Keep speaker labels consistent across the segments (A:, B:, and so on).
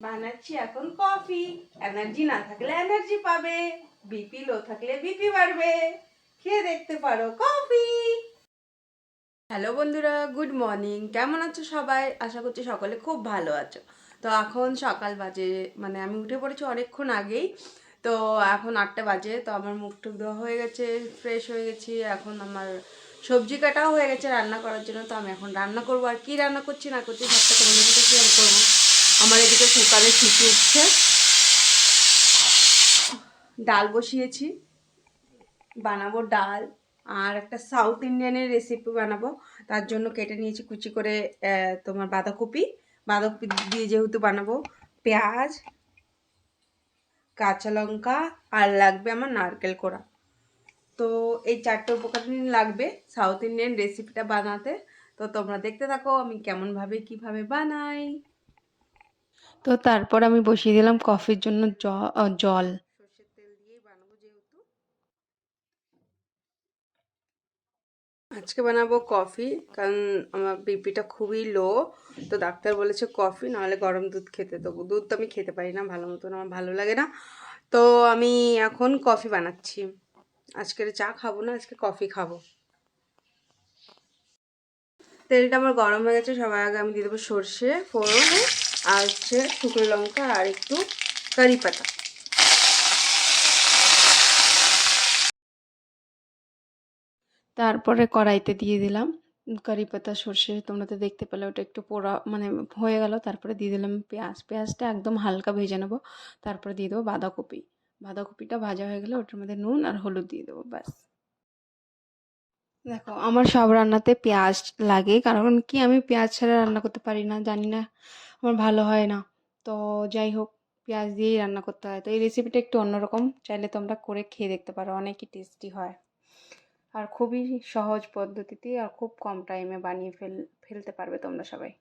A: বানাচ্ছি এখন coffee. Energy না থাকলে এনার্জি পাবে বিপি লো থাকলে বিপি বাড়বে। খেয়ে দেখতে পারো কফি। হ্যালো বন্ধুরা গুড মর্নিং কেমন আছো সবাই? আশা করছি সকলে খুব ভালো আছো। তো এখন সকাল বাজে মানে আমি উঠে পড়েছি অনেকক্ষণ আগেই। তো এখন আটটা বাজে, তো আমার মুখ টুক দেওয়া হয়ে গেছে ফ্রেশ হয়ে গেছি। এখন আমার সবজি কাটাও হয়ে গেছে রান্না করার জন্য। তো আমি এখন রান্না করব আর কি রান্না করছি না করছি সবটা তোমাদের সাথে আমার এদিকে কুকারে সিটি উঠছে। ডাল বসিয়েছি, বানাবো ডাল, আর একটা সাউথ ইন্ডিয়ানের রেসিপি বানাবো। তার জন্য কেটে নিয়েছি কুচি করে তোমার বাঁধাকপি। বাঁধাকপি দিয়ে যেহেতু বানাবো, পেঁয়াজ, কাঁচা লঙ্কা, আর লাগবে আমার নারকেল কোড়া। তো এই চারটে উপকরণ লাগবে সাউথ ইন্ডিয়ান রেসিপিটা বানাতে। তো তোমরা দেখতে থাকো আমি কেমনভাবে, কীভাবে বানাই।
B: তো তারপর আমি বসিয়ে দিলাম কফির জন্য জল
A: সর্ষের তেল বানাবো যেহেতু আজকে বানাবো কফি, কারণ আমার বিপিটা খুবই লো তো ডাক্তার বলেছে কফি, নাহলে গরম দুধ খেতে তো দুধ তো আমি খেতে পারি না, ভালো মতন আমার ভালো লাগে না। তো আমি এখন কফি বানাচ্ছি। আজকের চা খাব না, আজকে কফি খাব। তেলটা আমার গরম হয়ে গেছে, সবার আগে আমি দিয়ে দেবো সর্ষে, ফোড়ন আর হচ্ছে শুকনো লঙ্কা আর একটু কারি পাতা।
B: তারপরে কড়াইতে দিয়ে দিলাম কারি পাতা, সর্ষে, তোমরা তো দেখতে পেলে ওটা একটু পোড়া মানে হয়ে গেল। তারপরে দিয়ে দিলাম পেঁয়াজ। পেঁয়াজটা একদম হালকা ভেজে নেব। তারপরে দিয়ে দেবো বাঁধাকপি। বাঁধাকপিটা ভাজা হয়ে গেলে ওটার মধ্যে নুন আর হলুদ দিয়ে দেবো, ব্যাস। দেখো, আমার সব রান্নাতে পেঁয়াজ লাগে, কারণ কি আমি পেঁয়াজ ছাড়া রান্না করতে পারি না, জানি না। আমার ভালো হয় না। তো যাই হোক, পেঁয়াজ দিয়েই রান্না করতে হয়। তো এই রেসিপিটা একটু অন্যরকম। চাইলে তোমরা করে খেয়ে দেখতে পারো, অনেকই টেস্টি হয়। আর খুবই সহজ পদ্ধতিতে আর খুব কম টাইমে বানিয়ে ফেল, ফেলতে পারবে তোমরা সবাই।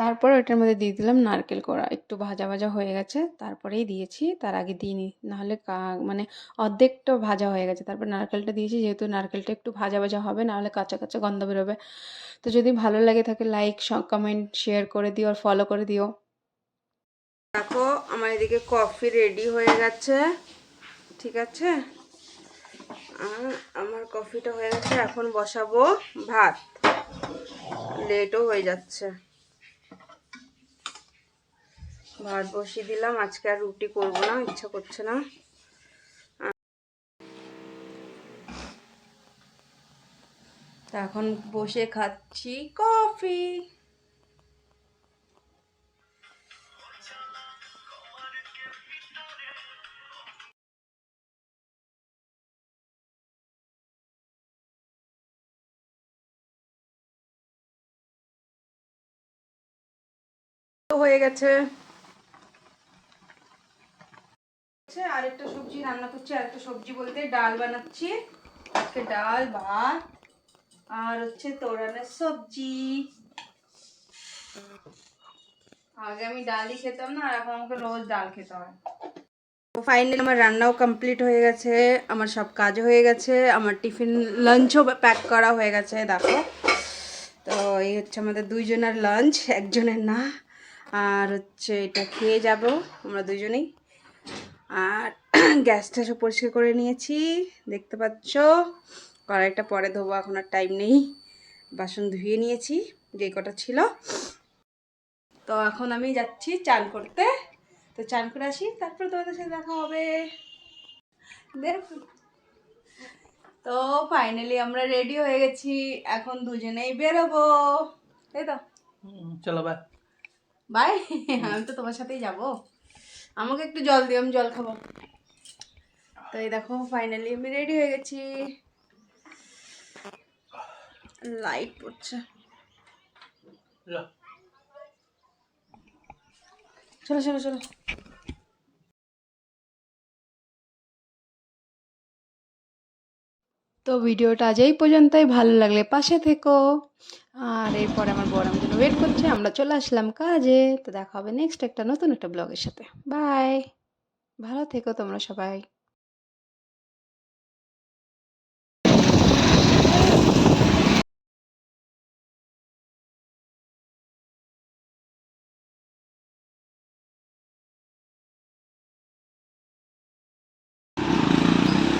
B: তারপর ওটার মধ্যে দিয়ে দিলাম নারকেল কোড়া। একটু ভাজা ভাজা হয়ে গেছে, তারপরেই দিয়েছি, তার আগে দিইনি নাহলে কা- মানে অর্ধেকটা ভাজা হয়ে গেছে। তারপর নারকেলটা দিয়েছি, যেহেতু নারকেলটা একটু ভাজা ভাজা হবে, নাহলে কাঁচা কাঁচা গন্ধ বেরোবে। তো যদি ভালো লাগে থাকে লাইক কমেন্ট শেয়ার করে দিও আর ফলো করে দিও।
A: দেখো, আমার এদিকে কফি রেডি হয়ে গেছে, ঠিক আছে? আমার কফিটা হয়ে গেছে, এখন বসাবো ভাত। লেটও হয়ে যাচ্ছে। ভাত বসিয়ে দিলাম। আজকে আর রুটি করব না, ইচ্ছা করছে না। এখন বসে খাচ্ছি কফি। হয়ে গেছে। হচ্ছে, আরেকটা সবজি রান্না করছি, আরেকটা সবজি বলতে ডাল বানাচ্ছি। আজকে ডাল, ভাত, আর হচ্ছে তোরানের সবজি। আগে আমি ডালই খেতাম না, আর এখন আমাকে রোজ ডাল খেতে হয়। তো ফাইনালি আমার রান্নাও কমপ্লিট হয়ে গেছে, আমার সব কাজ হয়ে গেছে, আমার টিফিন লাঞ্চও প্যাক করা হয়ে গেছে, দেখো। তো এই হচ্ছে আমাদের দুইজনের লাঞ্চ একজনের না, আর হচ্ছে এটা খেয়ে যাব, আমরা দুজনেই আর গ্যাস ট্যাসও পরিষ্কার করে নিয়েছি। দেখতে পাচ্ছ কড়াইটা পরে ধোবো এখন আর টাইম নেই। বাসন ধুয়ে নিয়েছি যে কটা ছিল। তো এখন আমি যাচ্ছি চান করতে। তো চান করে আসি তারপর তোমাদের সাথে দেখা হবে। তো ফাইনালি আমরা রেডি হয়ে গেছি এখন দুজনেই বেরোবো। তাই তো?
C: চলো বাই
A: বাই আমি তো তোমার সাথেই যাব। আমাকে একটু জল দিও আমি জল খাব। তো এই দেখো ফাইনালি আমি রেডি হয়ে গেছি। লাইট পড়ছে। চলো চলো চলো।
B: তো ভিডিওটা আজ এই পর্যন্তই ভালো লাগলে পাশে থেকো। আর এরপরে আমার বড় আমার জন্য ওয়েট করছে, আমরা চলে আসলাম কাজে। তো দেখা হবে নেক্সট একটা নতুন একটা ব্লগের সাথে। বাই ভালো থেকো তোমরা সবাই।